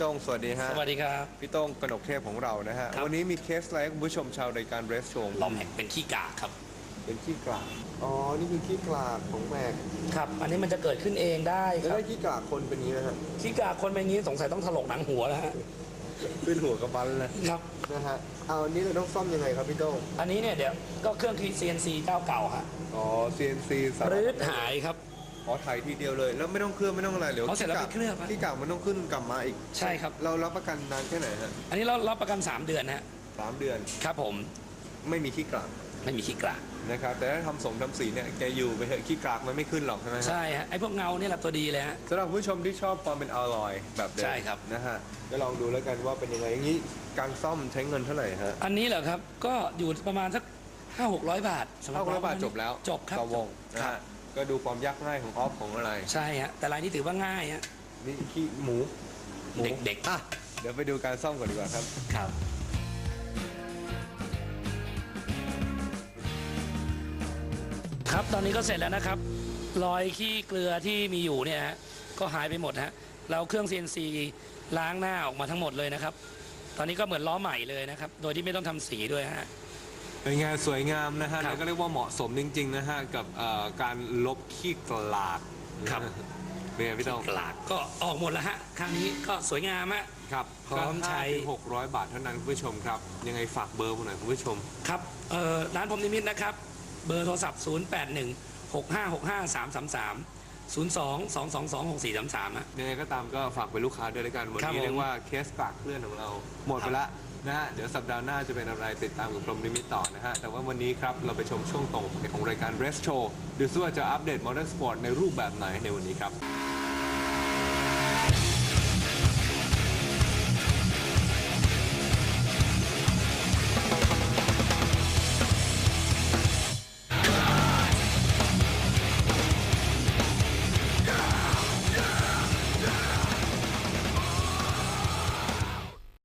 โต้งสวัสดีฮะสวัสดีครับ พี่โต้งกนกเทพของเรานะฮะครับวันนี้มีเคสอะไรให้คุณผู้ชมชาวรายการเรสโชว์ลอมแห่งเป็นขี้กากครับ เป็นขี้กลากอ๋อ นี่คือขี้กลากของแมกครับ อันนี้มันจะเกิดขึ้นเองได้คแล้วรับได้ขี้กลากคนเป็นอย่างนี้นะฮะขี้กากคนเป็นอย่างนี้สงสัยต้องถลกหนังหัวแล้วฮะขึ้นหัวกระบันเลยครับนะฮะเอาอันนี้เราต้องซ่อมยังไงครับพี่โต้งอันนี้เนี่ยเดี๋ยวก็เครื่อง CNC เจ้าเก่าฮะอ๋อ CNC สามารถรื้อหายครับ อ๋อถ่ายทีเดียวเลย แล้วไม่ต้องเคลือบไม่ต้องอะไรเดี๋ยวเอาเสร็จแล้วไปเคลือบฮะขี้กลากมันต้องขึ้นกลับมาอีก ใช่ครับ เรารับประกันนานแค่ไหนฮะอันนี้เรารับประกัน 3 เดือนนะฮะสามเดือนครับผมไม่มีขี้กลากไม่มีขี้กากนะครับ แต่ถ้าทำสงทำสีเนี่ยแกอยู่ไปเถอะขี้กลากมันไม่ขึ้นหรอกใช่ไหมฮะ ใช่ฮะไอ้พวกเงาเนี่ยแหละตัวดีเลยฮะ สำหรับผู้ชมที่ชอบความเป็นอลลอยแบบเดิมใช่ครับ นะฮะก็ลองดูแล้วกันว่าเป็นยังไงอย่างนี้การซ่อมใช้เงินเท่าไหร่ฮะอันนี้เหรอครับ ก็อยู่ประมาณสักห้าหกร้อยบาทสำหเท่ากับร้อยบาทจบแล้วจบครับต่อวงนะครัฮะบ ก็ดูความยากง่ายของออฟของอะไรใช่ฮะแต่รายนี้ถือว่าง่ายฮะนี่ขี้หมูหมูเด็กๆอะเดี๋ยวไปดูการซ่อมก่อนดีกว่าครับ ครับ ครับตอนนี้ก็เสร็จแล้วนะครับ รอยขี้เกลือที่มีอยู่เนี่ยฮะก็หายไปหมดฮะเราเครื่อง CNC ล้างหน้าออกมาทั้งหมดเลยนะครับ ตอนนี้ก็เหมือนล้อใหม่เลยนะครับ โดยที่ไม่ต้องทำสีด้วยฮะ เป็นไงสวยงามนะฮะ ครับแล้วก็เรียกว่าเหมาะสมจริง ๆ นะฮะ กับเอ่อการลบขี้กลากครับ เป็นไงพี่ต้องกลากก็ออกหมดแล้วฮะครั้งนี้ก็สวยงามฮะ ครับพร้อมใช้ หกร้อยบาทเท่านั้นคุณผู้ชมครับ ยังไงฝากเบอร์ผมหน่อยคุณผู้ชม ครับเอ่อร้านพรหมนิมิตนะครับ เบอร์โทรศัพท์ 0 8 1 6 5 6 5 3 3 3 0 2 2 2 2 6 4 3 3ฮะ ยังไงก็ตามก็ฝากเป็นลูกค้าด้วยแล้วกันวันครับนี้ผม เรียกว่าเคสกลากเพื่อนของเรา หมดไปละ นะฮะเดี๋ยวสัปดาห์หน้าจะเป็นอะไรติดตามกับพรหมนิมิตต่อนะฮะ แต่ว่าวันนี้ครับ เราไปชมช่วงต่อไปของรายการ Rest Show ดูซิว่าจะอัปเดตมอเตอร์สปอร์ตในรูปแบบไหนในวันนี้ครับ